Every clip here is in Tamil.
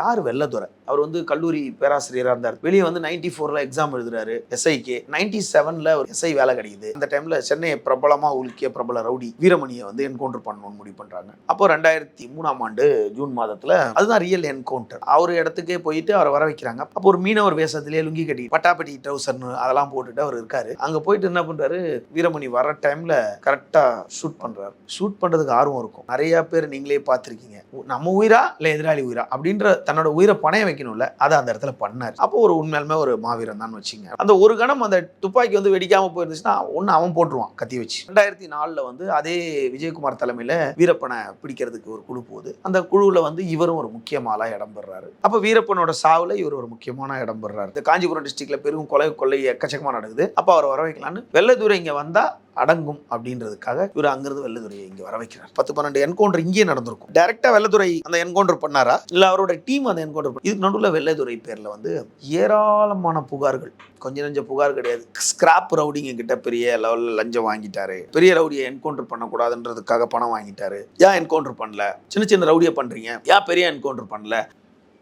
யார் வெள்ளத்துறை அவர் வந்து கல்லூரி பேராசிரியராக இருந்தார். வெளியே வந்து நைன்டி ஃபோரில் எக்ஸாம் எழுதுறாரு எஸ்ஐக்கு நைன்டி செவனில் ஒரு எஸ்ஐ வேலை கிடைக்குது. அந்த டைமில் சென்னையை பிரபலமாக உலுக்கிய பிரபல ரவுடி வீரமணியை வந்து என்கவுண்டர் பண்ணணும்னு முடிவு பண்ணுறாங்க அப்போ ரெண்டாயிரத்தி மூணாம் ஆண்டு ஜூன் மாதத்தில் அதுதான் ரியல் என்கவுண்டர் அவர் இடத்துக்கே போயிட்டு அவரை வர வைக்கிறாங்க. அப்போ ஒரு மீனவர் வேஷத்திலே லுங்கி கட்டி பட்டாப்பட்டி ட்ரௌசர்னு அதெல்லாம் போட்டுட்டு அவர் இருக்காரு. அங்கே போயிட்டு என்ன பண்ணுறாரு வீரமணி வர டைமில் கரெக்டாக ஷூட் பண்ணுறாரு ஷூட் பண்ணுறதுக்கு ஆர்வம் இருக்கும். நிறைய பேர் நீங்களே பார்த்துருக்கீங்க. நம்ம உயிரா? இல்லை எதிராளி உயிரா? அப்படின்ற தன்னோட உயிரை பணைய வைக்கணும்ல அதை அந்த இடத்துல பண்ணார். அப்போ ஒரு உண்மையாலுமே ஒரு மாவீரன் தான் வச்சுங்க. அந்த ஒரு கணம் அந்த துப்பாக்கி வந்து வெடிக்காம போயிருந்துச்சுன்னா ஒன்று அவன் போட்டுருவான் கத்தி வச்சு. ரெண்டாயிரத்தி நாலில் வந்து அதே விஜயகுமார் தலைமையில் வீரப்பனை பிடிக்கிறதுக்கு ஒரு குழு போகுது. அந்த குழுவில் வந்து இவரும் ஒரு முக்கியமாலாம் இடம்பெறாரு அப்போ வீரப்பனோட சாவில் இவர் ஒரு முக்கியமான இடம் பெறாரு. இந்த காஞ்சிபுரம் டிஸ்ட்ரிக்ட்ல பெரும் கொலை கொள்ளை எக்கச்சக்கமாக நடக்குது. அப்போ அவர் வர வைக்கலான்னு வெள்ளத்தூரை இங்கே வந்தால் அடங்கும் அப்படின்றதுக்காக இவர் அங்கிருந்து வெள்ளத்துறையை இங்கே வர வைக்கிறார். பத்து பன்னெண்டு என்கவுண்டர் இங்கேயே நடந்திருக்கும். டைரக்டா வெள்ளத்துறை அந்த என்கவுண்டர் பண்ணாரா? இல்லை அவரோட டீம் அந்த என்கவுண்டர் இதுக்கு நடுவில் வெள்ளத்துறை பேரில் வந்து ஏராளமான புகார்கள். கொஞ்ச நெஞ்ச புகார் கிடையாது. ஸ்கிராப் ரவுடிங்க கிட்ட பெரிய லெவலில் லஞ்சம் வாங்கிட்டாரு. பெரிய ரவுடியை என்கவுண்டர் பண்ணக்கூடாதுன்றதுக்காக பணம் வாங்கிட்டாரு. ஏன் என்கவுண்டர் பண்ணல? சின்ன சின்ன ரவுடியை பண்றீங்க. ஏன் பெரிய என்கவுண்டர் பண்ணல?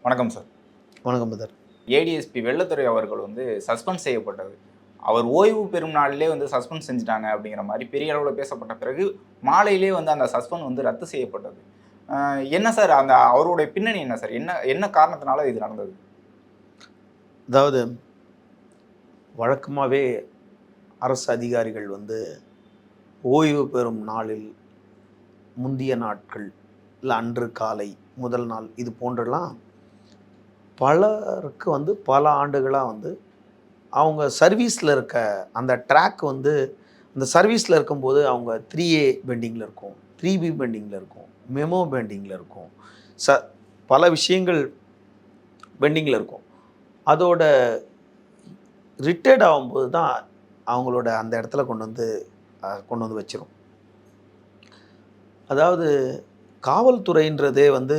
வணக்கம் சார். வணக்கம் பதர் ஏடிஎஸ்பி வெள்ளத்துறை அவர்கள் வந்து சஸ்பெண்ட் செய்யப்பட்டது. அவர் ஓய்வு பெறும் நாளிலே வந்து சஸ்பெண்ட் செஞ்சுட்டாங்க அப்படிங்கிற மாதிரி பெரிய அளவில் பேசப்பட்ட பிறகு மாலையிலே வந்து அந்த சஸ்பெண்ட் வந்து ரத்து செய்யப்பட்டது. என்ன சார் அந்த அவருடைய பின்னணி என்ன சார்? என்ன என்ன காரணத்தினால இது நடந்தது? அதாவது வழக்கமாகவே அரசு அதிகாரிகள் வந்து ஓய்வு பெறும் நாளில் முந்திய நாட்கள் இல்லை அன்று காலை முதல் நாள் இது போன்றெல்லாம் பலருக்கு வந்து பல ஆண்டுகளாக வந்து அவங்க சர்வீஸில் இருக்க அந்த ட்ராக் வந்து அந்த சர்வீஸில் இருக்கும்போது அவங்க த்ரீ ஏ பெண்டிங்கில் இருக்கும் த்ரீ பி பெண்டிங்கில் இருக்கும் மெமோ பெண்டிங்கில் இருக்கும். ச பல விஷயங்கள் பெண்டிங்கில் இருக்கும். அதோட ரிட்டையர்ட் ஆகும்போது தான் அவங்களோட அந்த இடத்துல கொண்டு வந்து கொண்டு வந்து வச்சிரும். அதாவது காவல்துறைன்றதே வந்து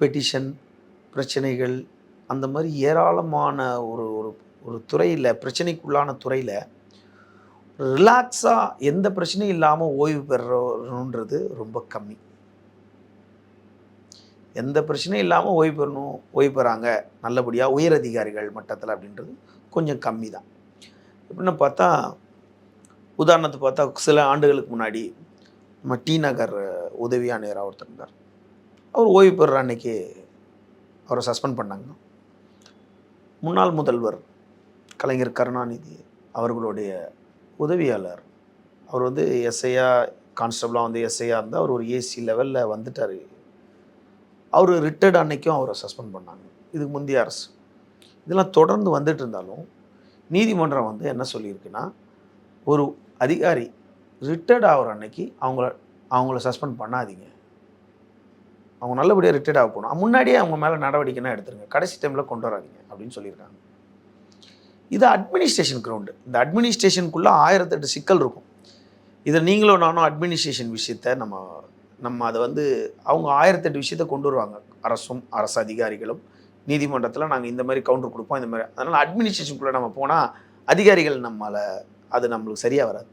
பெட்டிஷன் பிரச்சனைகள் அந்த மாதிரி ஏராளமான ஒரு ஒரு ஒரு துறையில் பிரச்சனைக்குள்ளான துறையில் ரிலாக்ஸாக எந்த பிரச்சனையும் இல்லாமல் ஓய்வு பெறணுன்றது ரொம்ப கம்மி. எந்த பிரச்சனையும் இல்லாமல் ஓய்வு பெறணும் ஓய்வு பெறாங்க. நல்லபடியாக உயர் அதிகாரிகள் மட்டத்தில் அப்படின்றது கொஞ்சம் கம்மி தான். எப்படின்னு பார்த்தா உதாரணத்துக்கு பார்த்தா சில ஆண்டுகளுக்கு முன்னாடி நம்ம டி நகர் உதவி ஆணையராக ஒருத்தர் இருந்தார். அவர் ஓய்வு பெறுற அன்னைக்கு அவரை சஸ்பெண்ட் பண்ணாங்க. முன்னாள் முதல்வர் கலைஞர் கருணாநிதி அவர்களுடைய உதவியாளர். அவர் வந்து எஸ்ஐயா கான்ஸ்டபிளாக வந்து எஸ்ஐயா இருந்தால் அவர் ஒரு ஏசி லெவலில் வந்துட்டார். அவர் ரிட்டையர்ட் அன்னைக்கும் அவரை சஸ்பெண்ட் பண்ணாங்க. இதுக்கு முந்தைய அரசு. இதெல்லாம் தொடர்ந்து வந்துட்டு இருந்தாலும் நீதிமன்றம் வந்து என்ன சொல்லியிருக்குன்னா ஒரு அதிகாரி ரிட்டையர்ட் ஆகிற அன்னைக்கு அவங்கள அவங்கள சஸ்பெண்ட் பண்ணாதீங்க. அவங்க நல்லபடியாக ரிட்டையர்ட் ஆக போகணும். முன்னாடியே அவங்க மேலே நடவடிக்கைனா எடுத்துருங்க. கடைசி டைமில் கொண்டு வராதிங்க அப்படின்னு சொல்லியிருக்காங்க. இது அட்மினிஸ்ட்ரேஷன் கிரவுண்டு இந்த அட்மினிஸ்ட்ரேஷனுக்குள்ளே ஆயிரத்தெட்டு சிக்கல் இருக்கும். இதை நீங்களும் நானும் அட்மினிஸ்ட்ரேஷன் விஷயத்த நம்ம நம்ம அதை வந்து அவங்க ஆயிரத்தெட்டு விஷயத்த கொண்டு வருவாங்க. அரசும் அரசு அதிகாரிகளும் நீதிமன்றத்தில் நாங்கள் இந்த மாதிரி கவுண்டர் கொடுப்போம் இந்த மாதிரி. அதனால் அட்மினிஸ்ட்ரேஷனுக்குள்ளே நம்ம போனால் அதிகாரிகள் நம்மளை அது நம்மளுக்கு சரியாக வராது.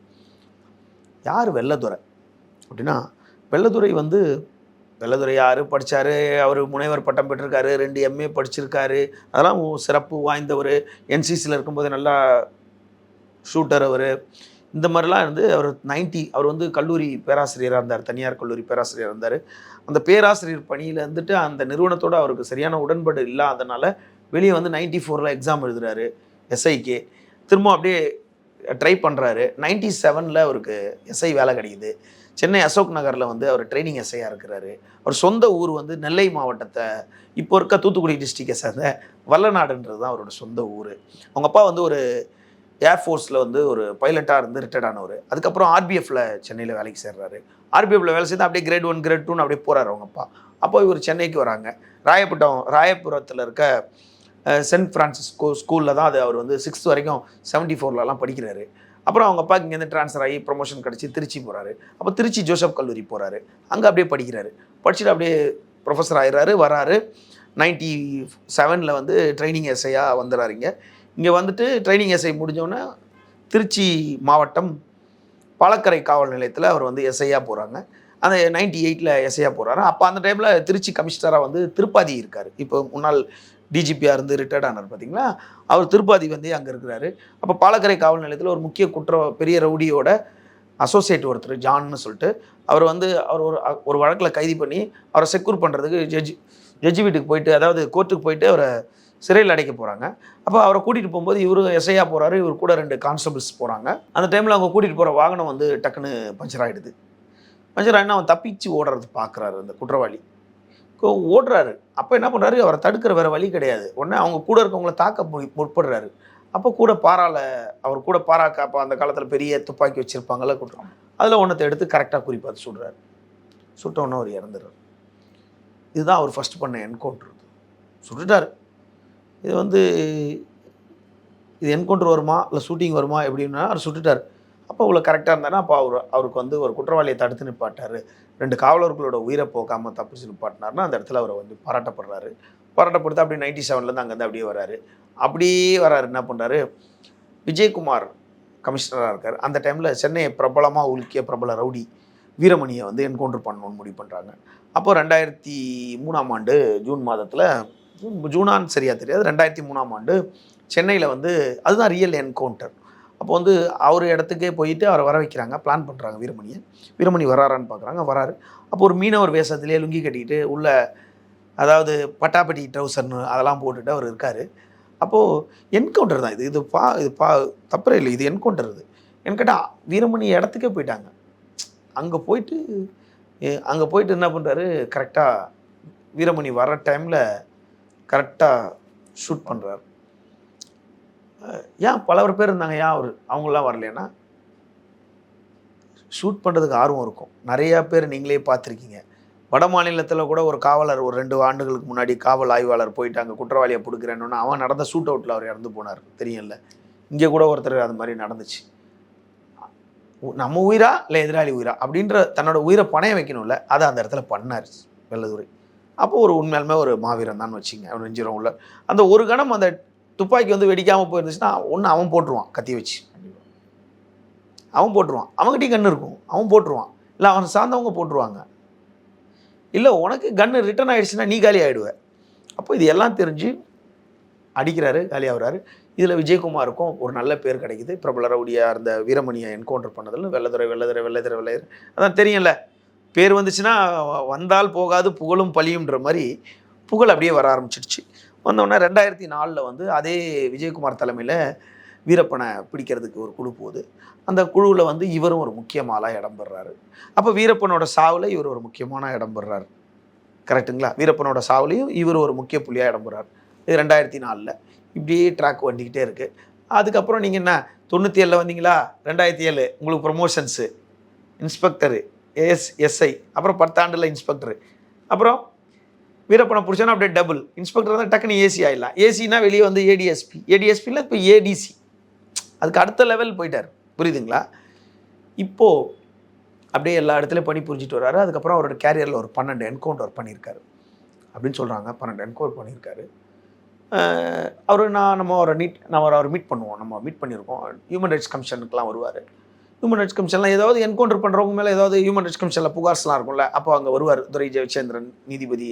யார் வெள்ளத்துறை அப்படின்னா வெள்ளதுறை வந்து வெள்ளத்துறை யார் படித்தார் அவர் முனைவர் பட்டம் பெற்றிருக்காரு ரெண்டு எம்ஏ படிச்சிருக்காரு. அதெல்லாம் சிறப்பு வாய்ந்தவர். என்சிசியில் இருக்கும்போது நல்லா ஷூட்டர் அவர். இந்த மாதிரிலாம் இருந்து அவர் 90 அவர் வந்து கல்லூரி பேராசிரியராக இருந்தார் தனியார் கல்லூரி பேராசிரியராக இருந்தார். அந்த பேராசிரியர் பணியில் இருந்துட்டு அந்த நிறுவனத்தோட அவருக்கு சரியான உடன்பாடு இல்லாதனால வெளியே வந்து நைன்டி ஃபோரில் எக்ஸாம் எழுதுறாரு எஸ்ஐக்கு திரும்ப அப்படியே ட்ரை பண்ணுறாரு நைன்டி செவனில் அவருக்கு எஸ்ஐ வேலை கிடைக்குது. சென்னை அசோக் நகரில் வந்து அவர் ட்ரைனிங் எஸ்ஐயாக இருக்கிறாரு. அவர் சொந்த ஊர் வந்து நெல்லை மாவட்டத்தை இப்போ இருக்க தூத்துக்குடி டிஸ்ட்ரிக்டை சேர்ந்த வல்லநாடுன்றது தான் அவரோட சொந்த ஊர். அவங்க அப்பா வந்து ஒரு ஏர்ஃபோர்ஸில் வந்து ஒரு பைலட்டாக இருந்து ரிட்டையர்ட் ஆனவர். அதுக்கப்புறம் ஆர்பிஎஃப்ல சென்னையில் வேலைக்கு சேர்றாரு. ஆர்பிஎஃப்ல வேலை செய்து அப்படியே கிரேட் ஒன் கிரேட் டூன்னு அப்படியே போகிறாரு அவங்க அப்பா. அப்போ இவர் சென்னைக்கு வராங்க. ராயப்பட்டம் ராயபுரத்தில் இருக்க சென்ட் ஃப்ரான்சிஸ்கோ ஸ்கூலில் தான் அது அவர் வந்து சிக்ஸ்த் வரைக்கும் செவன்ட்டி ஃபோர்லலாம் படிக்கிறாரு. அப்புறம் அவங்க அப்பா இங்கேருந்து ட்ரான்ஸ்ஃபர் ஆகி ப்ரொமோஷன் கிடச்சி திருச்சி போகிறாரு அப்போ திருச்சி ஜோசப் கல்லூரி போகிறாரு அங்கே அப்படியே படிக்கிறாரு. படிச்சுட்டு அப்படியே ப்ரொஃபஸர் ஆயிடுறாரு வராரு. நைன்டி செவனில் வந்து ட்ரைனிங் எஸ்ஐயாக வந்துடுறாருங்க இங்கே. வந்துட்டு ட்ரைனிங் எஸ்ஐ முடிஞ்சோடனே திருச்சி மாவட்டம் பாலக்கரை காவல் நிலையத்தில் அவர் வந்து எஸ்ஐயாக போகிறாங்க அந்த நைன்டி எயிட்டில் எஸ்ஐயாக போகிறாரு அப்போ அந்த டைமில் திருச்சி கமிஷனராக வந்து திருப்பாதி இருக்கார். இப்போ முன்னாள் டிஜிபியாக இருந்து ரிட்டையர்ட் ஆனார் பார்த்தீங்களா அவர் திருப்பாதி வந்து அங்கே இருக்கிறாரு. அப்போ பாலக்கரை காவல் நிலையத்தில் ஒரு முக்கிய குற்ற பெரிய ரவுடியோட அசோசியேட் ஒருத்தர் ஜான்னு சொல்லிட்டு அவர் வந்து அவர் ஒரு ஒரு வழக்கில் கைது பண்ணி அவரை செக்யூர் பண்ணுறதுக்கு ஜட்ஜி ஜட்ஜி வீட்டுக்கு போயிட்டு அதாவது கோர்ட்டுக்கு போயிட்டு அவரை சிறையில் அடைக்க போகிறாங்க அப்போ அவரை கூட்டிகிட்டு போகும்போது இவரு எஸ்ஐயா போகிறாரு இவர் கூட ரெண்டு கான்ஸ்டபிள்ஸ் போகிறாங்க அந்த டைமில் அவங்க கூட்டிகிட்டு போகிற வாகனம் வந்து டக்குன்னு பஞ்சர் ஆகிடுது பஞ்சர் ஆகினா அவன் தப்பிச்சு ஓடுறது பார்க்குறாரு அந்த குற்றவாளி. ஓடுறாரு. அப்போ என்ன பண்ணுறாரு அவரை தடுக்கிற வேறு வழி கிடையாது. உடனே அவங்க கூட இருக்கவங்கள தாக்க மு- முற்படுறாரு. அப்போ கூட பாறால அவர் கூட பாறாக்க அப்போ அந்த காலத்தில் பெரிய துப்பாக்கி வச்சுருப்பாங்கல்ல குற்றம். அதில் ஒன்றத்தை எடுத்து கரெக்டாக குறிப்பாத்து சுடுறாரு சுட்டோன்னே அவர் இறந்துடுறாரு. இதுதான் அவர் ஃபஸ்ட்டு பண்ண என்கவுண்ட்ரு சுட்டுட்டார் இது வந்து இது என்கவுண்ட்ரு வருமா? இல்லை ஷூட்டிங் வருமா? எப்படின்னா அவர் சுட்டுட்டார். அப்போ இவ்வளோ கரெக்டாக இருந்தாருன்னா அப்போ அவர் அவருக்கு வந்து ஒரு குற்றவாளியை தடுத்து நிப்பாட்டார். ரெண்டு காவலர்களோட உயிரை போக்காமல் தப்பிச்சு நிப்பாட்டினார்னா அந்த இடத்துல அவரை வந்து பாராட்டப்படுறாரு. பாராட்டப்படுத்த அப்படியே நைன்டி செவன்லேருந்து அங்கேருந்து அப்படியே வராரு. அப்படியே வராரு என்ன பண்ணுறாரு விஜயகுமார் கமிஷனராக இருக்கார். அந்த டைமில் சென்னையை பிரபலமாக உலுக்கிய பிரபல ரவுடி வீரமணியை வந்து என்கவுண்டர் பண்ணணும்னு முடிவு பண்ணுறாங்க அப்போ ரெண்டாயிரத்தி மூணாம் ஆண்டு ஜூன் மாதத்தில் ஜூன் ஜூனான்னு சரியாக தெரியாது. ரெண்டாயிரத்தி மூணாம் ஆண்டு சென்னையில் வந்து அதுதான் ரியல் என்கவுண்டர் அப்போ வந்து அவர் இடத்துக்கே போயிட்டு அவரை வர வைக்கிறாங்க. பிளான் பண்ணுறாங்க வீரமணியை. வீரமணி வராரான்னு பார்க்குறாங்க. வராரு. அப்போ ஒரு மீனவர் வேஷத்திலே லுங்கி கட்டிக்கிட்டு உள்ள அதாவது பட்டாப்பட்டி ட்ரௌசர்னு அதெல்லாம் போட்டுட்டு அவர் இருக்கார். அப்போது என்கவுண்டர் தான் இது. இது பா இது பா தப்பரே இல்லை. இது என்கவுண்டர் இது. என்கிட்ட கேட்டால் வீரமணி இடத்துக்கே போயிட்டாங்க. அங்கே போயிட்டு அங்கே போயிட்டு என்ன பண்ணுறாரு கரெக்டாக வீரமணி வர டைமில் கரெக்டாக ஷூட் பண்ணுறாரு ஏன் பலவர் பேர் இருந்தாங்க? ஏன் அவர் அவங்களாம் வரலைன்னா ஷூட் பண்ணுறதுக்கு ஆர்வம் இருக்கும். நிறையா பேர் நீங்களே பார்த்துருக்கீங்க. வட மாநிலத்தில் கூட ஒரு காவலர் ஒரு ரெண்டு ஆண்டுகளுக்கு முன்னாடி காவல் ஆய்வாளர் போயிட்டு அங்கே குற்றவாளியை பிடிக்கிறேன்னு. அவன் நடந்த ஷூட் அவுட்டில் அவர் இறந்து போனார். தெரியும்ல? இங்கே கூட ஒருத்தர் அது மாதிரி நடந்துச்சு. நம்ம உயிரா? இல்லை எதிராளி உயிரா? அப்படின்ற தன்னோட உயிரை பணைய வைக்கணும்ல. அதை அந்த இடத்துல பண்ணார் வெள்ளதுரை. அப்போ ஒரு உண்மையாலுமே ஒரு மாவீரன் தான் வச்சுங்க. அவன் நெஞ்சிரம் உள்ள. அந்த ஒரு கணம் அந்த துப்பாக்கி வந்து வெடிக்காமல் போயிருந்துச்சுன்னா ஒன்று அவன் போட்டுருவான் கத்தி வச்சு. அவன் போட்டுருவான். அவங்ககிட்டயும் கன்று இருக்கும். அவன் போட்டுருவான். இல்லை அவன் சார்ந்தவங்க போட்டுருவாங்க. இல்லை உனக்கு கன்று ரிட்டர்ன் ஆகிடுச்சுன்னா நீ காலி ஆகிடுவ அப்போ இது எல்லாம் தெரிஞ்சு அடிக்கிறாரு காலி ஆகுறாரு. இதில் விஜயகுமாருக்கும் ஒரு நல்ல பேர் கிடைக்குது. பிரபல ரவுடியாக இருந்த வீரமணியை என்கவுண்டர் பண்ணதில் வெள்ளதுரை வெள்ளதுரை வெள்ளதுரை வெள்ளையர் அதான் தெரியும்ல. பேர் வந்துச்சுன்னா வந்தால் போகாது புகழும் பழியும்ன்ற மாதிரி புகழ் அப்படியே வர ஆரம்பிச்சிடுச்சு. வந்தோடனே ரெண்டாயிரத்தி நாலில் வந்து அதே விஜயகுமார் தலைமையில் வீரப்பனை பிடிக்கிறதுக்கு ஒரு குழு போகுது. அந்த குழுவில் வந்து இவரும் ஒரு முக்கியமாலாக இடம் பெறுறாரு அப்போ வீரப்பனோட சாவில் இவர் ஒரு முக்கியமான இடம் பெறுறாரு கரெக்ட்டுங்களா? வீரப்பனோட சாவுலையும் இவர் ஒரு முக்கிய புள்ளியாக இடம் பெறார். இது ரெண்டாயிரத்தி நாலில் இப்படியே ட்ராக் வண்டிக்கிட்டே இருக்குது அதுக்கப்புறம் நீங்கள் என்ன? தொண்ணூற்றி ஏழில் வந்தீங்களா ரெண்டாயிரத்தி ஏழு உங்களுக்கு ப்ரொமோஷன்ஸு இன்ஸ்பெக்டரு ஏஎஸ் எஸ்ஐ அப்புறம் பத்தாண்டில் இன்ஸ்பெக்டரு அப்புறம் வீரப்பணம் பிடிச்சோன்னா அப்படியே டபுள் இன்ஸ்பெக்டர் தான் டக்குன்னு ஏசி ஆயிடலாம். ஏசினா வெளியே வந்து ஏடிஎஸ்பி ஏடிஎஸ்பியில் இப்போ ஏடிசி அதுக்கு அடுத்த லெவல் போயிட்டார். புரியுதுங்களா? இப்போது அப்படியே எல்லா இடத்துலையும் பணி புரிஞ்சிட்டு வர்றாரு. அதுக்கப்புறம் அவரோட கேரியரில் ஒரு பன்னெண்டு என்கவுண்டர் பண்ணியிருக்காரு. அப்படின்னு சொல்கிறாங்க பன்னெண்டு என்கவுண்டர் பண்ணியிருக்காரு. அவர் நான் நம்ம அவரை மீட் நம்ம அவரை மீட் பண்ணுவோம். நம்ம மீட் பண்ணியிருக்கோம். ஹியூமன் ரைட்ஸ் கமிஷனுக்குலாம் வருவார். ஹியூமன் ரைட்ஸ் கமிஷன்லாம் ஏதாவது என்கவுண்டர் பண்ணுறவங்க மேலே ஏதாவது ஹியூமன் ரைட்ஸ் கமிஷனில் புகார்ஸ்லாம் இருக்கும்ல அப்போ அங்கே வருவார். துரை ஜெயச்சந்திரன் நீதிபதி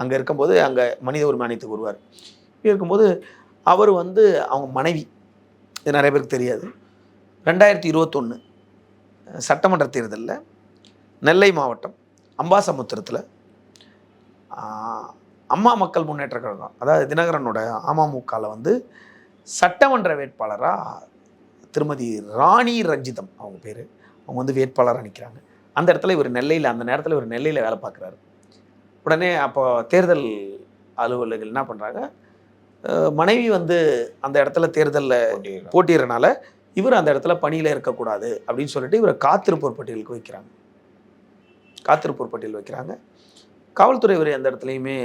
அங்கே இருக்கும்போது அங்கே மனித உரிமை ஆணையத்துக்கு வருவார். இருக்கும்போது அவர் வந்து அவங்க மனைவி இது நிறைய பேருக்கு தெரியாது. ரெண்டாயிரத்தி இருபத்தொன்று சட்டமன்ற தேர்தலில் நெல்லை மாவட்டம் அம்பாசமுத்திரத்தில் அம்மா மக்கள் முன்னேற்ற கழகம் அதாவது தினகரனோட அமமுகவில் வந்து சட்டமன்ற வேட்பாளராக திருமதி ராணி ரஞ்சிதம் அவங்க பேர். அவங்க வந்து வேட்பாளராக நிற்கிறாங்க அந்த இடத்துல இவர் நெல்லையில் அந்த நேரத்தில் இவர் நெல்லையில் வேலை பார்க்குறாரு. உடனே அப்போ தேர்தல் அலுவலர்கள் என்ன பண்ணுறாங்க மனைவி வந்து அந்த இடத்துல தேர்தலில் போட்டிடுறனால இவர் அந்த இடத்துல பணியில் இருக்கக்கூடாது அப்படின்னு சொல்லிட்டு இவரை காத்திருப்போர் பட்டியலுக்கு வைக்கிறாங்க. காத்திருப்போர் பட்டியல் வைக்கிறாங்க. காவல்துறை இவர் எந்த இடத்துலையுமே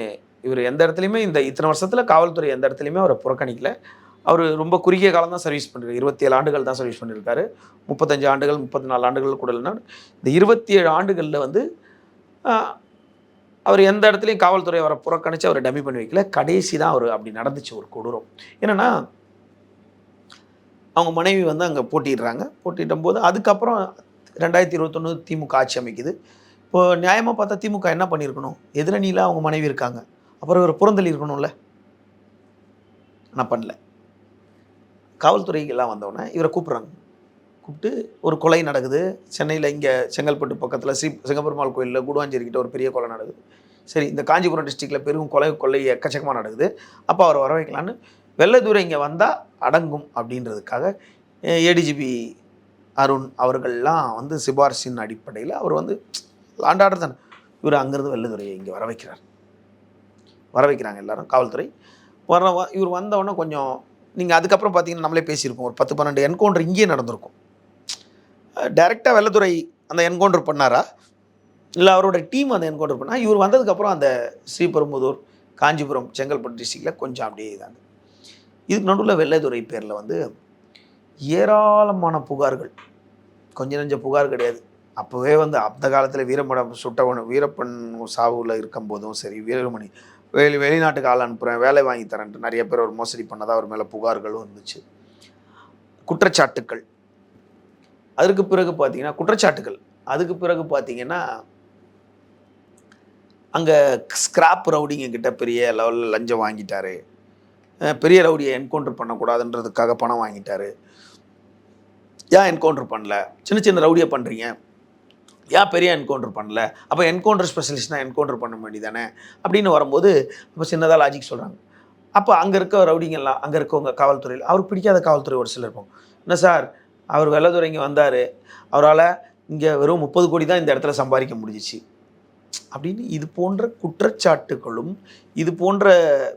இவர் எந்த இடத்துலையுமே இந்த இத்தனை வருஷத்தில் காவல்துறை எந்த இடத்துலையுமே அவரை புறக்கணிக்கல. அவர் ரொம்ப குறுகிய காலம் தான் சர்வீஸ் பண்ணிருக்காரு. இருபத்தி ஏழு ஆண்டுகள் தான் சர்வீஸ் பண்ணியிருக்காரு முப்பத்தஞ்சு ஆண்டுகள் முப்பத்தி நாலு ஆண்டுகள் கூட இல்லைன்னா இந்த இருபத்தி ஏழு ஆண்டுகளில் வந்து அவர் எந்த இடத்துலையும் காவல்துறை அவரை புறக்கணித்து அவரை டம்மி பண்ணி வைக்கல. கடைசி தான் அவர் அப்படி நடந்துச்சு ஒரு கொடூரம். என்னென்னா அவங்க மனைவி வந்து அங்கே போட்டிடுறாங்க போட்டிட்டும் போது அதுக்கப்புறம் ரெண்டாயிரத்தி இருபத்தொன்று திமுக ஆட்சி அமைக்குது. இப்போது நியாயமாக பார்த்தா திமுக என்ன பண்ணியிருக்கணும்? எதிரணியில் அவங்க மனைவி இருக்காங்க. அப்புறம் இவர் புறந்தள்ளி இருக்கணும்ல. ஆனால் பண்ணல. காவல்துறைக்கெல்லாம் வந்தோடனே இவரை கூப்பிட்றாங்க. கூப்பிட்டு ஒரு கொலை நடக்குது. சென்னையில் இங்கே செங்கல்பட்டு பக்கத்தில் ஸ்ரீ சிங்கப்பெருமாள் கோயிலில் கூடுவாஞ்சேரி கிட்ட ஒரு பெரிய கொலை நடக்குது. சரி இந்த காஞ்சிபுரம் டிஸ்ட்ரிக்டில் பெரும் கொலை கொள்ளை எக்கச்சக்கமாக நடக்குது. அப்போ அவர் வர வைக்கலான்னு வெள்ளதூரம் இங்கே வந்தால் அடங்கும் அப்படின்றதுக்காக ஏடிஜிபி அருண் அவர்கள்லாம் வந்து சிபாரிசின் அடிப்படையில் அவர் வந்து லாண்டாடுறது தானே. இவர் அங்கேருந்து வெள்ளதுறையை இங்கே வர வைக்கிறார் வர வைக்கிறாங்க எல்லாரும் காவல்துறை. வர வ- இவர் வந்தவொடனே கொஞ்சம் நீங்கள் அதுக்கப்புறம் பார்த்தீங்கன்னா நம்மளே பேசியிருப்போம். ஒரு பத்து பன்னெண்டு என்கவுண்டர் இங்கேயே நடந்திருக்கும். டைரெக்டாக வெள்ளத்துறை அந்த என்கவுண்டர் பண்ணாரா? இல்லை அவரோட டீம் அந்த என்கவுண்டர் பண்ணா? இவர் வந்ததுக்கப்புறம் அந்த ஸ்ரீபெரும்புதூர் காஞ்சிபுரம் செங்கல்பட்டு டிஸ்ட்ரிக்டில் கொஞ்சம் அப்படியே இதாங்க இதுக்கு நடுவில் வெள்ளைத்துறை பேரில் வந்து ஏராளமான புகார்கள். கொஞ்சம் நஞ்ச புகார் கிடையாது. அப்போவே வந்து அந்த காலத்தில் வீரமடம் சுட்டவன் வீரப்பன் சாவுல இருக்கும்போதும் சரி வீரமணி வெளி வெளிநாட்டுக்கு ஆள் அனுப்புகிறேன் வேலை வாங்கி தரேன்ட்டு நிறைய பேர் ஒரு மோசடி பண்ணதாக அவர் மேலே புகார்களும் இருந்துச்சு குற்றச்சாட்டுக்கள். அதற்கு பிறகு பார்த்தீங்கன்னா குற்றச்சாட்டுகள் அதுக்கு பிறகு பார்த்தீங்கன்னா அங்கே ஸ்கிராப் ரவுடிங்க கிட்ட பெரிய லெவலில் லஞ்சம் வாங்கிட்டாரு. பெரிய ரவுடியை என்கவுண்டர் பண்ணக்கூடாதுன்றதுக்காக பணம் வாங்கிட்டாரு. ஏன் என்கவுண்டர் பண்ணல? சின்ன சின்ன ரவுடியை பண்ணுறீங்க ஏன் பெரிய என்கவுண்டர் பண்ணல. அப்போ என்கவுண்டர் ஸ்பெஷலிஸ்ட்னா என்கவுண்டர் பண்ண வேண்டியதானே? அப்படின்னு வரும்போது இப்போ சின்னதாக லாஜிக் சொல்கிறாங்க அப்போ அங்கே இருக்க ரவுடிங்கெல்லாம் அங்கே இருக்கவங்க காவல்துறையில் அவருக்கு பிடிக்காத காவல்துறை ஒரு சிலர் இருப்பாங்க. என்ன சார்? அவர் வெள்ளதுறை இங்கே வந்தார். அவரால் இங்கே வெறும் முப்பது கோடி தான் இந்த இடத்துல சம்பாதிக்க முடிஞ்சிச்சு. அப்படின்னு இது போன்ற குற்றச்சாட்டுகளும் இது போன்ற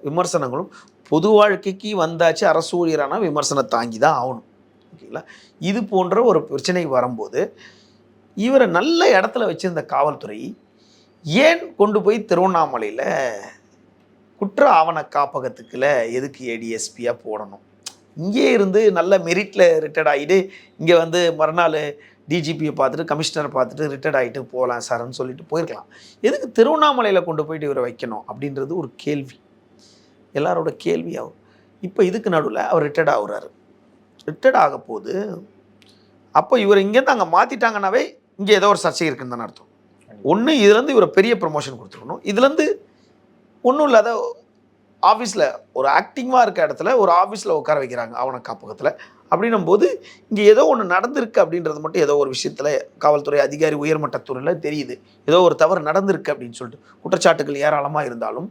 விமர்சனங்களும் பொது வாழ்க்கைக்கு வந்தாச்சு. அரசு ஊழியரான விமர்சனம் தாங்கி தான் ஆகணும். ஓகேங்களா? இது போன்ற ஒரு பிரச்சனை வரும்போது இவரை நல்ல இடத்துல வச்சிருந்த காவல்துறை ஏன் கொண்டு போய் திருவண்ணாமலையில் குற்ற ஆவண காப்பகத்துக்குள்ள எதுக்கு ஏடிஎஸ்பியாக போடணும்? இங்கே இருந்து நல்ல மெரிட்டில் ரிட்டையர்ட் ஆகிட்டு இங்கே வந்து மறுநாள் டிஜிபியை பார்த்துட்டு கமிஷனரை பார்த்துட்டு ரிட்டையர்ட் ஆகிட்டு போகலாம் சார்னு சொல்லிட்டு போயிருக்கலாம். எதுக்கு திருவண்ணாமலையில் கொண்டு போயிட்டு இவரை வைக்கணும் அப்படின்றது ஒரு கேள்வி. எல்லாரோட கேள்வி ஆகும். இப்போ இதுக்கு நடுவில் அவர் ரிட்டையர்ட் ஆகுறாரு. ரிட்டையர்ட் ஆக போது அப்போ இவர் இங்கேருந்து அங்கே மாற்றிட்டாங்கன்னாவே இங்கே ஏதோ ஒரு சர்ச்சை இருக்குன்னு தானே அர்த்தம். ஒன்று இதுலேருந்து இவரை பெரிய ப்ரமோஷன் கொடுத்துருக்கணும். இதுலேருந்து ஒன்றும் இல்லாத ஆஃபீஸில் ஒரு ஆக்டிங்காக இருக்க இடத்துல ஒரு ஆஃபீஸில் உட்கார வைக்கிறாங்க ஆவண காப்பகத்தில். அப்படின்னும் போது இங்கே ஏதோ ஒன்று நடந்திருக்கு அப்படின்றது மட்டும் ஏதோ ஒரு விஷயத்தில் காவல்துறை அதிகாரி உயர்மட்டத்துறையில் தெரியுது. ஏதோ ஒரு தவறு நடந்திருக்கு அப்படின்னு சொல்லிட்டு. குற்றச்சாட்டுகள் ஏராளமாக இருந்தாலும்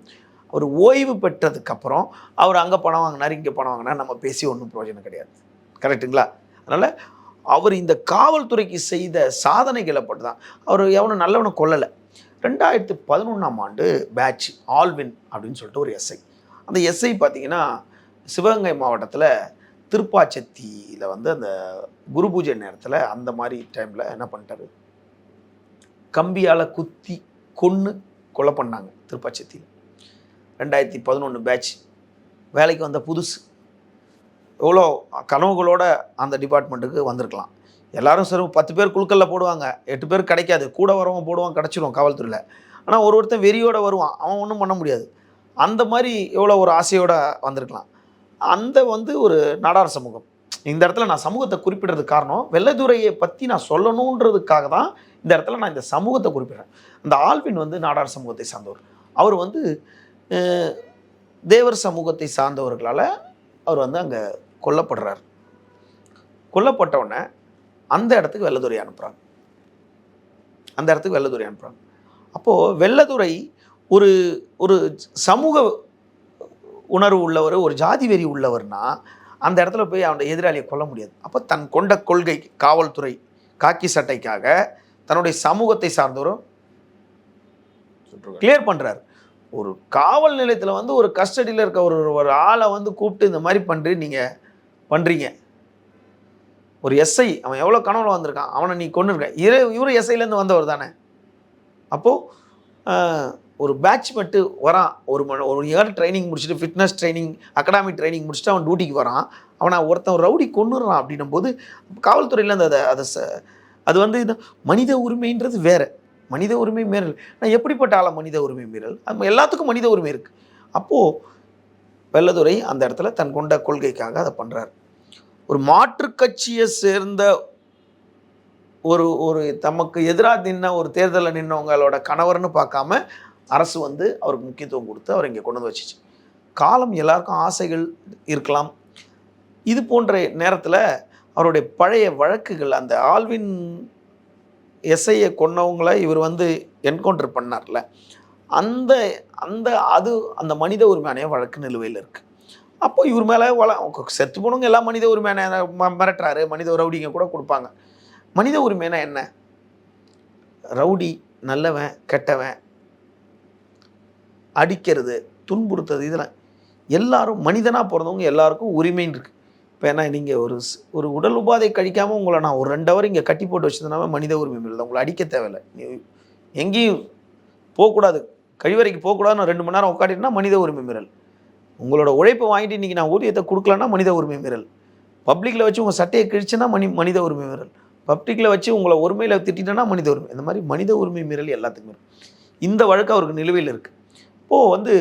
அவர் ஓய்வு பெற்றதுக்கப்புறம் அவர் அங்கே பணம் வாங்கினார் இங்கே பணம் வாங்கினார் நம்ம பேசி ஒன்றும் பிரயோஜனம் கிடையாது. கரெக்ட்டுங்களா அதனால் அவர் இந்த காவல்துறைக்கு செய்த சாதனைகளை பட்டு தான் அவர் எவனும் நல்லவனை கொல்லலை. ரெண்டாயிரத்து பதினொன்றாம் ஆண்டு பேட்ச் ஆல்வின் அப்படின்னு சொல்லிட்டு ஒரு எஸ்ஐ அந்த எஸ்ஐ பார்த்தீங்கன்னா சிவகங்கை மாவட்டத்தில் திருப்பாச்சத்தியில் வந்து அந்த குரு பூஜை நேரத்தில் அந்த மாதிரி டைமில் என்ன பண்ணிட்டாரு? கம்பியால் குத்தி கொன்று கொலை பண்ணாங்க திருப்பாச்சத்தியில் ரெண்டாயிரத்தி பதினொன்று பேட்ச் வேலைக்கு வந்த புதுசு. எவ்வளோ கனவுகளோட அந்த டிபார்ட்மெண்ட்டுக்கு வந்திருக்கலாம். எல்லாரும் சரி பத்து பேர் குழுக்களில் போடுவாங்க. எட்டு பேர் கிடைக்காது. கூட வரவங்க போடுவான் கிடச்சிரும் காவல்துறையில். ஆனால் ஒரு ஒருத்தன் வெறியோடு வருவான். அவன் ஒன்றும் பண்ண முடியாது. அந்த மாதிரி எவ்வளோ ஒரு ஆசையோட வந்திருக்கலாம். அந்த வந்து ஒரு நாடார் சமூகம். இந்த இடத்துல நான் சமூகத்தை குறிப்பிடுறது காரணம் வெள்ளதுறையை பற்றி நான் சொல்லணுன்றதுக்காக தான் இந்த இடத்துல நான் இந்த சமூகத்தை குறிப்பிடுறேன். அந்த ஆல்வின் வந்து நாடார் சமூகத்தை சார்ந்தவர். அவர் வந்து தேவர் சமூகத்தை சார்ந்தவர்களால் அவர் வந்து அங்கே கொல்லப்படுறார். கொல்லப்பட்ட உடனே அந்த இடத்துக்கு வெள்ளதுறை அனுப்புகிறாங்க அந்த இடத்துக்கு வெள்ளதுறை அனுப்புகிறாங்க அப்போது வெள்ளதுறை ஒரு ஒரு சமூக உணர்வு உள்ளவர் ஒரு ஜாதி வெறி உள்ளவர்னா அந்த இடத்துல போய் அவனோட எதிராளியை கொல்ல முடியாது. அப்போ தன் கொண்ட கொள்கை காவல்துறை காக்கி சட்டைக்காக தன்னுடைய சமூகத்தை சார்ந்தவரும் கிளியர் பண்ணுறாரு ஒரு காவல் நிலையத்தில் வந்து ஒரு கஸ்டடியில் இருக்க ஒரு ஒரு ஆளை வந்து கூப்பிட்டு இந்த மாதிரி பண்ணுறது நீங்கள் பண்ணுறீங்க ஒரு எஸ்ஐ அவன் எவ்வளோ கனவுல வந்திருக்கான் அவனை நீ கொண்டு இருக்க இரு இவரும் எஸ்ஐலேருந்து வந்தவர் தானே. அப்போது ஒரு பேட்ச் மட்டு வரான். ஒரு மணி ஒரு இயர் ட்ரைனிங் முடிச்சுட்டு ஃபிட்னஸ் ட்ரைனிங் அகாடமிக் ட்ரைனிங் முடிச்சுட்டு அவன் டியூட்டிக்கு வரான். அவனை ஒருத்தன் ரவுடி கொண்டுறான் அப்படின்னும் போது காவல்துறையில் அந்த அதை அதை ச- அது வந்து மனித உரிமைன்றது வேறு. மனித உரிமை மீறல். நான் எப்படிப்பட்ட ஆள மனித உரிமை மீறல்? அது எல்லாத்துக்கும் மனித உரிமை இருக்குது அப்போது வெள்ளதுரை அந்த இடத்துல தன் கொண்ட கொள்கைக்காக அதை பண்ணுறாரு ஒரு மாற்றுக் கட்சியை சேர்ந்த ஒரு ஒரு தமக்கு எதிராக நின்ன ஒரு தேர்தலில் நின்னவங்களோட கணவர்னு பார்க்காம அரசு வந்து அவருக்கு முக்கியத்துவம் கொடுத்து அவர் இங்கே கொண்டு வந்து வச்சிச்சு. காலம் எல்லாருக்கும் ஆசைகள் இருக்கலாம். இது போன்ற நேரத்தில் அவருடைய பழைய வழக்குகள் அந்த ஆல்வின் எஸ்ஐயை கொன்னவங்கள இவர் வந்து என்கவுண்டர் பண்ணார்ல. அந்த அந்த அது அந்த மனித உரிமையான வழக்கு நிலுவையில் இருக்குது அப்போ இவர் மேலே வள செத்து போனவங்க எல்லாம் மனித உரிமையான ம- மிரட்டுறாரு. மனித ரவுடிங்க கூட கொடுப்பாங்க. மனித உரிமைனா என்ன? ரவுடி நல்லவன் கெட்டவன் அடிக்கிறது துன்புறுத்துறது இதெல்லாம். எல்லாரும் மனிதனாக பிறந்தவங்க எல்லாருக்கும் உரிமைன்னு இருக்குது இப்போ ஏன்னா நீங்கள் ஒரு ஒரு உடல் உபாதை கழிக்காமல் உங்களை நான் ஒரு ரெண்டு ஹவர் இங்கே கட்டி போட்டு வச்சதுனால மனித உரிமை இல்லை உங்களை அடிக்க தேவையில்லை. நீ எங்கேயும் போகக்கூடாது. கழிவறைக்கு போகக்கூடாதுன்னு ரெண்டு மணி நேரம் உட்காட்டினா மனித உரிமை மீறல் உங்களோட உழைப்பை வாங்கிட்டு இன்றைக்கி நான் ஊதியத்தை கொடுக்கலன்னா மனித உரிமை மீறல். பப்ளிக்கில் வச்சு உங்கள் சட்டையை கிழிச்சுன்னா மணி மனித உரிமை மீறல். பப்ளிக்கில் வச்சு உங்களை உரிமையில் திட்டினா மனித உரிமை இந்த மாதிரி மனித உரிமை மீறல் எல்லாத்துக்குமே இந்த வழக்கு அவருக்கு நிலுவையில் இருக்குது இப்போது வந்து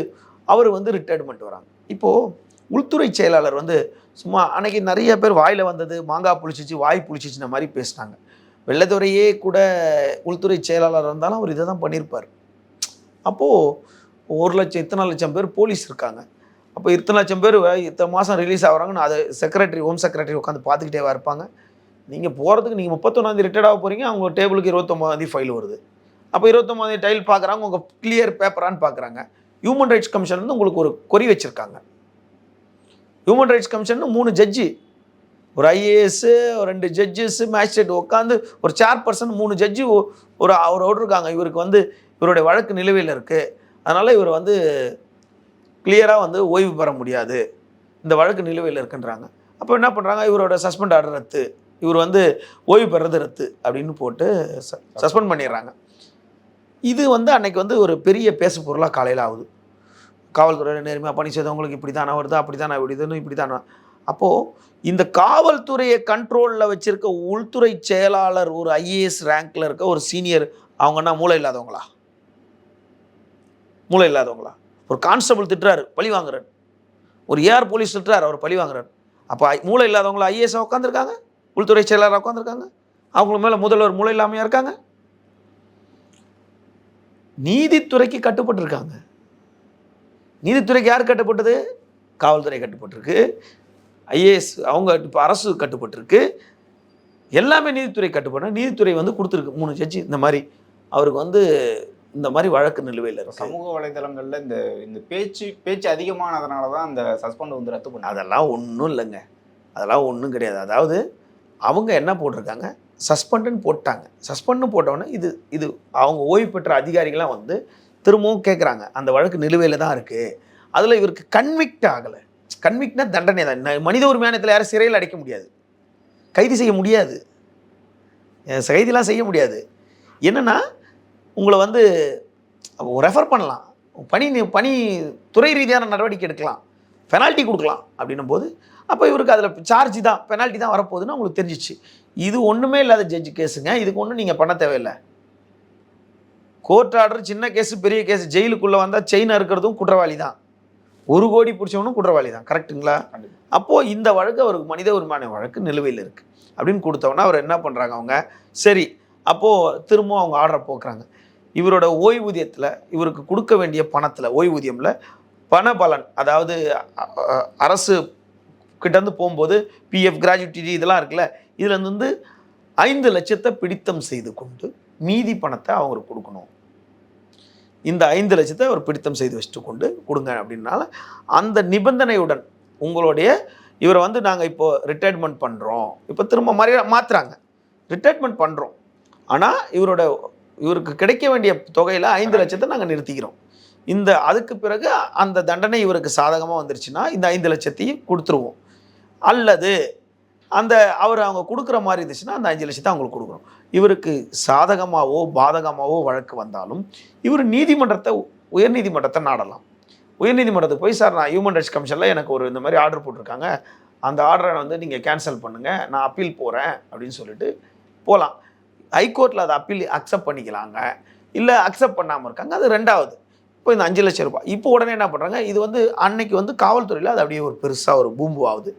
அவர் வந்து ரிட்டையர்மெண்ட் வராங்க. இப்போது உள்துறை செயலாளர் வந்து சும்மா அன்னைக்கு நிறைய பேர் வாயில் வந்தது மாங்காய் புளிச்சிச்சு வாய் புளிச்சிச்சுன மாதிரி பேசினாங்க. வெள்ளத்துறையே கூட உள்துறை செயலாளர் இருந்தாலும் அவர் இதை தான் பண்ணியிருப்பார். அப்போது ஒரு லட்சம் இத்தனை லட்சம் பேர் போலீஸ் இருக்காங்க. அப்போ இத்தனை லட்சம் பேர் இத்தனை மாதம் ரிலீஸ் ஆகிறாங்கன்னு அதை செக்ரட்டரி ஹோம் செக்ரட்டரி உட்காந்து பார்த்துக்கிட்டே இருப்பாங்க. நீங்கள் போகிறதுக்கு நீங்கள் முப்பத்தொன்னாந்தி ரிட்டையர்ட் ஆக போகிறீங்க அவங்க டேபிளுக்கு இருபத்தொம்பதாந்தி ஃபைல் வருது. அப்போ இருபத்தொம்பதாந்தி டைல் பார்க்குறாங்க உங்கள் கிளியர் பேப்பரான்னு பார்க்குறாங்க. ஹியூமன் ரைட்ஸ் கமிஷன் வந்து உங்களுக்கு ஒரு கொறி வச்சுருக்காங்க. ஹியூமன் ரைட்ஸ் கமிஷன் மூணு ஜட்ஜி ஒரு ஐஏஎஸ்ஸு ரெண்டு ஜட்ஜஸ் மேஜிஸ்ட்ரேட் உட்காந்து ஒரு சேர் பர்சன் மூணு ஜட்ஜி ஒரு அவர் இருக்காங்க இவருக்கு வந்து இவருடைய வழக்கு நிலுவையில் இருக்குது அதனால் இவர் வந்து கிளியராக வந்து ஓய்வு பெற முடியாது. இந்த வழக்கு நிலுவையில் இருக்குன்றாங்க. அப்போ என்ன பண்ணுறாங்க இவரோட சஸ்பெண்ட் ஆர்டர் ரத்து இவர் வந்து ஓய்வு பெறது ரத்து அப்படின்னு போட்டு சஸ்பெண்ட் பண்ணிடுறாங்க. இது வந்து அன்னைக்கு வந்து ஒரு பெரிய பேசு பொருளாக காலையில் ஆகுது. காவல்துறையில் நேர்மையாக பணி செய்தவங்களுக்கு இப்படி தானே வருது? அப்படி தானே இப்படி இப்படி தானே அப்போது இந்த காவல்துறையை கண்ட்ரோலில் வச்சிருக்க உள்துறை செயலாளர் ஒரு ஐஏஎஸ் ரேங்க்ல இருக்க ஒரு சீனியர் அவங்கன்னா மூளை இல்லாதவங்களா? மூளை இல்லாதவங்களா? ஒரு கான்ஸ்டபிள் திட்டுறாரு பழி வாங்குறாரு. ஒரு ஏஆர் போலீஸ் திட்டுறாரு அவர் பழி வாங்குறாரு. அப்போ மூளை இல்லாதவங்கள ஐஏஎஸ்ஸாக உட்காந்துருக்காங்க உள்துறை செயலாளர் உட்காந்துருக்காங்க அவங்க மேலே முதல்வர் மூளை இல்லாமையாக இருக்காங்க? நீதித்துறைக்கு கட்டுப்பட்டிருக்காங்க. நீதித்துறைக்கு யார் கட்டுப்பட்டது? காவல்துறை கட்டுப்பட்டிருக்கு. ஐஏஎஸ் அவங்க இப்போ அரசு கட்டுப்பட்டிருக்கு. எல்லாமே நீதித்துறை கட்டுப்பட்டு நீதித்துறை வந்து கொடுத்துருக்கு. மூணு ஜட்ஜி இந்த மாதிரி. அவருக்கு வந்து இந்த மாதிரி வழக்கு நிலுவையில் இருக்கு. சமூக வலைதளங்கள்ல இந்த இந்த பேச்சு பேச்சு அதிகமானதுனால தான் அந்த சஸ்பெண்ட் வந்து ரத்து பண்ணாங்க அதெல்லாம் ஒன்றும் இல்லைங்க. அதெல்லாம் ஒன்றும் கிடையாது. அதாவது அவங்க என்ன போட்டிருக்காங்க? சஸ்பெண்டுன்னு போட்டாங்க. சஸ்பெண்ட்னு போட்டோன்னே இது இது அவங்க ஓய்வு பெற்ற அதிகாரிகளாம் வந்து திரும்பவும் கேட்குறாங்க அந்த வழக்கு நிலுவையில் தான் இருக்குது அதில் இவருக்கு கன்விக்ட் ஆகலை. கன்விக்ட்னா தண்டனை தான். மனித உரிமையானத்தில் யாரும் சிறையில் அடைக்க முடியாது. கைது செய்ய முடியாது. கைதுலாம் செய்ய முடியாது. என்னென்னா உங்களை வந்து ரெஃபர் பண்ணலாம். பணி பணி துறை ரீதியான நடவடிக்கை எடுக்கலாம். பெனால்ட்டி கொடுக்கலாம் அப்படின்னும் போது அப்போ இவருக்கு அதில் சார்ஜ் தான் பெனால்ட்டி தான் வரப்போகுதுன்னு உங்களுக்கு தெரிஞ்சிச்சு. இது ஒன்றுமே இல்லாத ஜட்ஜ் கேஸுங்க. இதுக்கு ஒன்றும் நீங்கள் பண்ண தேவையில்லை. கோர்ட் ஆர்டர் சின்ன கேஸ் பெரிய கேஸ் ஜெயிலுக்குள்ளே வந்தால் செயின் அறுக்கிறதும் குற்றவாளி தான். ஒரு கோடி பிடிச்சவனும் குற்றவாளி தான். கரெக்ட்டுங்களா கண்டிப்பா. அப்போது இந்த வழக்கு அவருக்கு மனித உரிமையான வழக்கு நிலுவையில் இருக்குது அப்படின்னு கொடுத்தவொன்னே அவர் என்ன பண்ணுறாங்க அவங்க? சரி அப்போது திரும்பவும் அவங்க ஆர்டரை போக்குறாங்க. இவரோட ஓய்வூதியத்தில் இவருக்கு கொடுக்க வேண்டிய பணத்தில் ஓய்வூதியமில் பணபலன் அதாவது அரசு கிட்டேருந்து போகும்போது பிஎஃப் கிராஜுவிட்டி இதெல்லாம் இருக்குல்ல இதுலேருந்து வந்து ஐந்து லட்சத்தை பிடித்தம் செய்து கொண்டு மீதி பணத்தை அவங்களுக்கு கொடுக்கணும். இந்த ஐந்து லட்சத்தை அவர் பிடித்தம் செய்து வச்சுட்டு கொண்டு கொடுங்க அப்படின்னால அந்த நிபந்தனையுடன் உங்களுடைய இவரை வந்து நாங்கள் இப்போது ரிட்டையர்மெண்ட் பண்ணுறோம் இப்போ திரும்ப மாதிரி மாற்றுறாங்க ரிட்டையர்மெண்ட் பண்ணுறோம் ஆனால் இவரோட இவருக்கு கிடைக்க வேண்டிய தொகையில் ஐந்து லட்சத்தை நாங்கள் நிறுத்திக்கிறோம். இந்த அதுக்கு பிறகு அந்த தண்டனை இவருக்கு சாதகமாக வந்துருச்சுன்னா இந்த ஐந்து லட்சத்தையும் கொடுத்துருவோம். அல்லது அந்த அவர் அவங்க கொடுக்குற மாதிரி இருந்துச்சுன்னா அந்த அஞ்சு லட்சத்தை அவங்களுக்கு கொடுக்குறோம். இவருக்கு சாதகமாகவோ பாதகமாகவோ வழக்கு வந்தாலும் இவர் நீதிமன்றத்தை உயர்நீதிமன்றத்தை நாடலாம். உயர்நீதிமன்றத்துக்கு போய் சார் நான் ஹியூமன் ரைட்ஸ் கமிஷனில் எனக்கு ஒரு இந்த மாதிரி ஆர்டர் போட்டிருக்காங்க. அந்த ஆர்டரை வந்து நீங்கள் கேன்சல் பண்ணுங்கள் நான் அப்பீல் போகிறேன் அப்படின்னு சொல்லிட்டு போகலாம் ஹைகோர்ட்டில் அதை அப்பீல் அக்செப்ட் பண்ணிக்கலாங்க. இல்லை அக்செப்ட் பண்ணாமல் இருக்காங்க. அது ரெண்டாவது. இப்போ இந்த அஞ்சு லட்சம் ரூபாய். இப்போ உடனே என்ன பண்ணுறாங்க இது வந்து அன்னைக்கு வந்து காவல்துறையில் அது அப்படியே ஒரு பெருசாக ஒரு பூம்பு ஆகுது.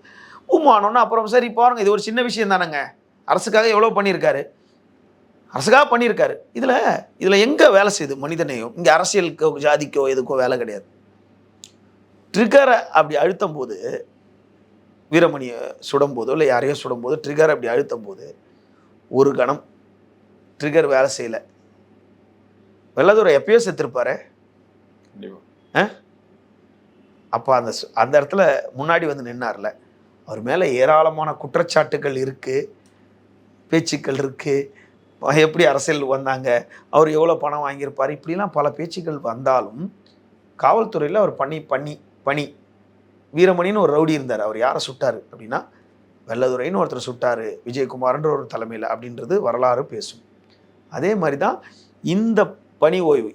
பூம்பு ஆனோன்னா அப்புறம் சரி பாருங்கள் இது ஒரு சின்ன விஷயம் தானேங்க. அரசுக்காக எவ்வளோ பண்ணியிருக்காரு? அரசுக்காக பண்ணியிருக்காரு. இதில் இதில் எங்கே வேலை செய்யுது? மனிதனையும் இங்கே அரசியலுக்கோ ஜாதிக்கோ எதுக்கோ வேலை கிடையாது. ட்ரிகரை அப்படி அழுத்தும் போது வீரமணியை சுடும்போதோ இல்லை யாரையோ சுடும்போது ட்ரிகரை அப்படி அழுத்தும் போது ஒரு கணம் ட்ரிகர் வேலை செய்யலை. வெள்ளதூரம் எப்பயோ செத்துருப்பாரு. அப்போ அந்த அந்த இடத்துல முன்னாடி வந்து நின்னார்ல. அவர் மேலே ஏராளமான குற்றச்சாட்டுகள் இருக்குது பேச்சுக்கள் இருக்குது எப்படி அரசியல் வந்தாங்க? அவர் எவ்வளோ பணம் வாங்கியிருப்பார்? இப்படிலாம் பல பேச்சுக்கள் வந்தாலும் காவல்துறையில் அவர் பண்ணி பண்ணி பணி. வீரமணின்னு ஒரு ரவுடி இருந்தார். அவர் யாரை சுட்டார் அப்படின்னா வெள்ளதுரைன்னு ஒருத்தர் சுட்டார். விஜயகுமார்ன்ற ஒரு தலைமையில் அப்படின்றது வரலாறு பேசும். அதே மாதிரி தான் இந்த பணி ஓய்வு.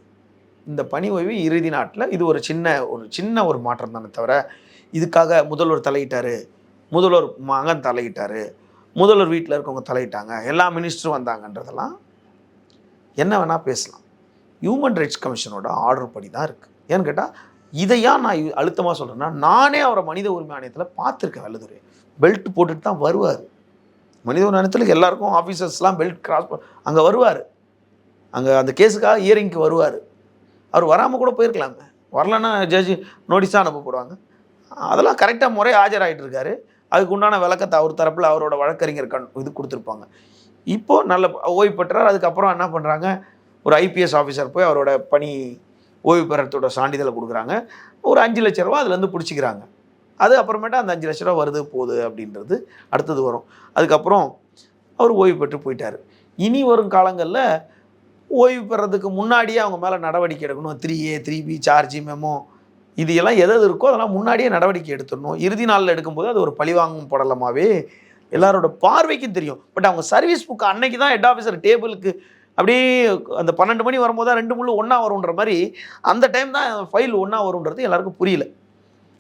இந்த பணி ஓய்வு இறுதி நாட்டில் இது ஒரு சின்ன ஒரு சின்ன ஒரு மாற்றம் தானே தவிர இதுக்காக முதல்வர் தலையிட்டார் முதல்வர் மகன் தலையிட்டார் முதல்வர் வீட்டில் இருக்கவங்க தலையிட்டாங்க எல்லா மினிஸ்டரும் வந்தாங்கன்றதெல்லாம் என்ன வேணால் பேசலாம். ஹியூமன் ரைட்ஸ் கமிஷனோட ஆர்டர் படி தான் இருக்குது ஏன்னு கேட்டால் இதையா நான் அழுத்தமாக சொல்கிறேன்னா நானே அவரை மனித உரிமை ஆணையத்தில் பார்த்துருக்கேன் வல்லதுரை பெல்ட் போட்டுட்டு தான் வருவார். மனித உரிமை எல்லாருக்கும் ஆஃபீஸர்ஸ்லாம் பெல்ட் கிராஸ் அங்கே வருவார். அங்கே அந்த கேஸுக்காக இயரிங்க்கு வருவார். அவர் வராமல் கூட போயிருக்கலாங்க வரலன்னா ஜட்ஜி நோட்டீஸாக அனுப்பப்படுவாங்க. அதெல்லாம் கரெக்டாக முறை ஆஜராகிட்டு இருக்காரு. அதுக்கு உண்டான விளக்கத்தை அவர் தரப்பில் அவரோட வழக்கறிஞர் கண் இது கொடுத்துருப்பாங்க. இப்போது நல்ல ஓய்வு பெற்றார். அதுக்கப்புறம் என்ன பண்ணுறாங்க ஒரு ஐபிஎஸ் ஆஃபீஸர் போய் அவரோட பணி ஓய்வு பெறத்தோட சான்றிதழை கொடுக்குறாங்க. ஒரு அஞ்சு லட்ச ரூபா அதுலேருந்து பிடிச்சிக்கிறாங்க. அது அப்புறமேட்டா அந்த அஞ்சு லட்ச ரூபா வருது போகுது அப்படின்றது அடுத்தது வரும். அதுக்கப்புறம் அவர் ஓய்வு பெற்று போயிட்டார். இனி வரும் காலங்களில் ஓய்வு பெறதுக்கு முன்னாடியே அவங்க மேலே நடவடிக்கை எடுக்கணும். Three A three B charge memo இது எல்லாம் எது எது இருக்கோ அதெல்லாம் முன்னாடியே நடவடிக்கை எடுத்துடணும். இறுதி நாளில் எடுக்கும்போது அது ஒரு பழிவாங்கும் படலமாகவே எல்லாரோட பார்வைக்கும் தெரியும். பட் அவங்க சர்வீஸ் புக் அன்னைக்கு தான் ஹெட் ஆஃபீஸர் டேபிளுக்கு அப்படியே அந்த பன்னெண்டு மணி வரும்போது தான் ரெண்டு முள்ளு ஒன்றா வரும்ன்ற மாதிரி அந்த டைம் தான் ஃபைல் ஒன்றா வரும்ன்றது எல்லாருக்கும் புரியல.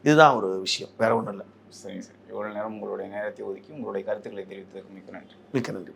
இதுதான் ஒரு விஷயம். வேற ஒன்றும் இல்லை. சரிங்க சார். இவ்வளோ நேரம் உங்களுடைய நேரத்தை ஒதுக்கி உங்களுடைய கருத்துக்களை தெரிவித்ததற்கு மிக்க நன்றி. மிக்க நன்றி.